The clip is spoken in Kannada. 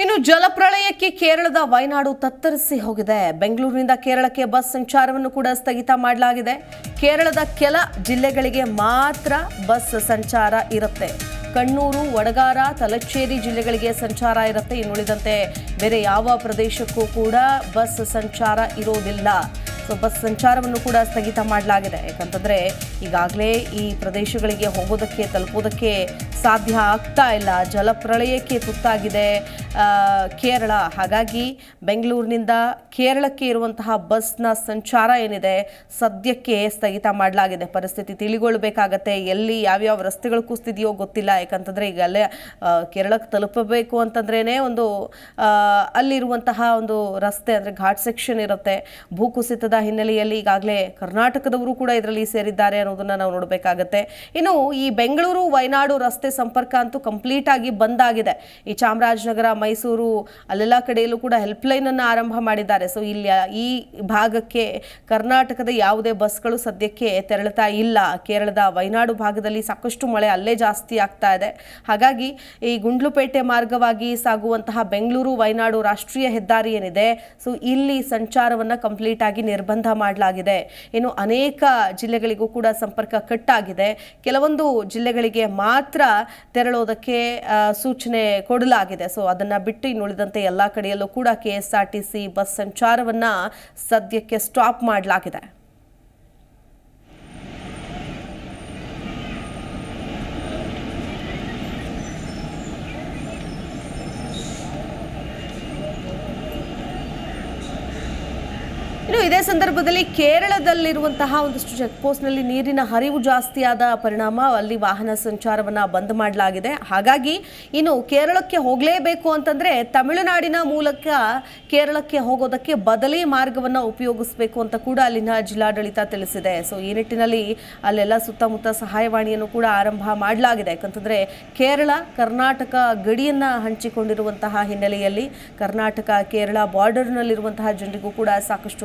ಇನ್ನು ಜಲಪ್ರಳಯಕ್ಕೆ ಕೇರಳದ ವಯನಾಡು ತತ್ತರಿಸಿ ಹೋಗಿದೆ. ಬೆಂಗಳೂರಿನಿಂದ ಕೇರಳಕ್ಕೆ ಬಸ್ ಸಂಚಾರವನ್ನು ಕೂಡ ಸ್ಥಗಿತ ಮಾಡಲಾಗಿದೆ. ಕೇರಳದ ಕೆಲ ಜಿಲ್ಲೆಗಳಿಗೆ ಮಾತ್ರ ಬಸ್ ಸಂಚಾರ ಇರುತ್ತೆ. ಕಣ್ಣೂರು, ವಡಗಾರ, ತಲಚೇರಿ ಜಿಲ್ಲೆಗಳಿಗೆ ಸಂಚಾರ ಇರುತ್ತೆ. ಇನ್ನುಳಿದಂತೆ ಬೇರೆ ಯಾವ ಪ್ರದೇಶಕ್ಕೂ ಕೂಡ ಬಸ್ ಸಂಚಾರ ಇರೋದಿಲ್ಲ. ಸೊ ಬಸ್ ಸಂಚಾರವನ್ನು ಕೂಡ ಸ್ಥಗಿತ ಮಾಡಲಾಗಿದೆ. ಯಾಕಂತಂದ್ರೆ ಈಗಾಗಲೇ ಈ ಪ್ರದೇಶಗಳಿಗೆ ಹೋಗೋದಕ್ಕೆ, ತಲುಪೋದಕ್ಕೆ ಸಾಧ್ಯ ಆಗ್ತಾ ಇಲ್ಲ. ಜಲಪ್ರಳಯಕ್ಕೆ ತುತ್ತಾಗಿದೆ ಕೇರಳ. ಹಾಗಾಗಿ ಬೆಂಗಳೂರಿನಿಂದ ಕೇರಳಕ್ಕೆ ಇರುವಂತಹ ಬಸ್ನ ಸಂಚಾರ ಏನಿದೆ, ಸದ್ಯಕ್ಕೆ ಸ್ಥಗಿತ ಮಾಡಲಾಗಿದೆ. ಪರಿಸ್ಥಿತಿ ತಿಳಿಗೊಳ್ಬೇಕಾಗತ್ತೆ. ಎಲ್ಲಿ ಯಾವ್ಯಾವ ರಸ್ತೆಗಳು ಕುಸ್ತಿದೆಯೋ ಗೊತ್ತಿಲ್ಲ. ಯಾಕಂತಂದರೆ ಈಗ ಅಲ್ಲೇ ಕೇರಳಕ್ಕೆ ತಲುಪಬೇಕು ಅಂತಂದ್ರೇನೆ ಒಂದು ಅಲ್ಲಿರುವಂತಹ ಒಂದು ರಸ್ತೆ ಅಂದರೆ ಘಾಟ್ ಸೆಕ್ಷನ್ ಇರುತ್ತೆ. ಭೂಕುಸಿತದ ಹಿನ್ನೆಲೆಯಲ್ಲಿ ಈಗಾಗಲೇ ಕರ್ನಾಟಕದವರು ಕೂಡ ಇದರಲ್ಲಿ ಸೇರಿದ್ದಾರೆ ಅನ್ನೋದನ್ನು ನಾವು ನೋಡಬೇಕಾಗತ್ತೆ. ಇನ್ನು ಈ ಬೆಂಗಳೂರು, ವಯನಾಡು ರಸ್ತೆ ಸಂಪರ್ಕ ಅಂತೂ ಕಂಪ್ಲೀಟ್ ಆಗಿ ಬಂದ್ ಆಗಿದೆ ಈ ಚಾಮರಾಜನಗರ, ಮೈಸೂರು ಅಲ್ಲೆಲ್ಲ ಕಡೆಯಲ್ಲೂ ಕೂಡ ಹೆಲ್ಪ್ ಲೈನ್ ಅನ್ನು ಆರಂಭ ಮಾಡಿದ್ದಾರೆ. ಸೊ ಇಲ್ಲಿ ಈ ಭಾಗಕ್ಕೆ ಕರ್ನಾಟಕದ ಯಾವುದೇ ಬಸ್ಗಳು ಸದ್ಯಕ್ಕೆ ತೆರಳುತ್ತಾ ಇಲ್ಲ. ಕೇರಳದ ವೈನಾಡು ಭಾಗದಲ್ಲಿ ಸಾಕಷ್ಟು ಮಳೆ ಅಲ್ಲೇ ಜಾಸ್ತಿ ಆಗ್ತಾ ಇದೆ. ಹಾಗಾಗಿ ಈ ಗುಂಡ್ಲುಪೇಟೆ ಮಾರ್ಗವಾಗಿ ಸಾಗುವಂತಹ ಬೆಂಗಳೂರು, ವೈನಾಡು ರಾಷ್ಟ್ರೀಯ ಹೆದ್ದಾರಿ ಏನಿದೆ ಸೊ ಇಲ್ಲಿ ಸಂಚಾರವನ್ನ ಕಂಪ್ಲೀಟ್ ಆಗಿ ನಿರ್ಬಂಧ ಮಾಡಲಾಗಿದೆ. ಇನ್ನು ಅನೇಕ ಜಿಲ್ಲೆಗಳಿಗೂ ಕೂಡ ಸಂಪರ್ಕ ಕಟ್ ಆಗಿದೆ ಕೆಲವೊಂದು ಜಿಲ್ಲೆಗಳಿಗೆ ಮಾತ್ರ ತೆರಳೋದಕ್ಕೆ ಸೂಚನೆ ಕೊಡಲಾಗಿದೆ. ಸೊ ಅದನ್ನ ಬಿಟ್ಟು ಇನ್ನುಳಿದಂತೆ ಎಲ್ಲ ಕಡೆಯಲ್ಲೂ ಕೂಡ ಕೆ ಎಸ್ ಬಸ್ ಸಂಚಾರವನ್ನ ಸದ್ಯಕ್ಕೆ ಸ್ಟಾಪ್ ಮಾಡಲಾಗಿದೆ. ಇನ್ನು ಇದೇ ಸಂದರ್ಭದಲ್ಲಿ ಕೇರಳದಲ್ಲಿರುವಂತಹ ಒಂದಷ್ಟು ಚೆಕ್ ಪೋಸ್ಟ್ನಲ್ಲಿ ನೀರಿನ ಹರಿವು ಜಾಸ್ತಿಯಾದ ಪರಿಣಾಮ, ಅಲ್ಲಿ ವಾಹನ ಸಂಚಾರವನ್ನ ಬಂದ್ ಮಾಡಲಾಗಿದೆ. ಹಾಗಾಗಿ ಇನ್ನು ಕೇರಳಕ್ಕೆ ಹೋಗಲೇಬೇಕು ಅಂತಂದ್ರೆ ತಮಿಳುನಾಡಿನ ಮೂಲಕ ಕೇರಳಕ್ಕೆ ಹೋಗೋದಕ್ಕೆ ಬದಲಿ ಮಾರ್ಗವನ್ನ ಉಪಯೋಗಿಸಬೇಕು ಅಂತ ಕೂಡ ಅಲ್ಲಿನ ಜಿಲ್ಲಾಡಳಿತ ತಿಳಿಸಿದೆ. ಸೊ ಈ ನಿಟ್ಟಿನಲ್ಲಿ ಅಲ್ಲೆಲ್ಲ ಸುತ್ತಮುತ್ತ ಸಹಾಯವಾಣಿಯನ್ನು ಕೂಡ ಆರಂಭ ಮಾಡಲಾಗಿದೆ. ಯಾಕಂತಂದರೆ ಕೇರಳ, ಕರ್ನಾಟಕ ಗಡಿಯನ್ನ ಹಂಚಿಕೊಂಡಿರುವಂತಹ ಹಿನ್ನೆಲೆಯಲ್ಲಿ ಕರ್ನಾಟಕ, ಕೇರಳ ಬಾರ್ಡರ್ನಲ್ಲಿರುವಂತಹ ಜನರಿಗೂ ಕೂಡ ಸಾಕಷ್ಟು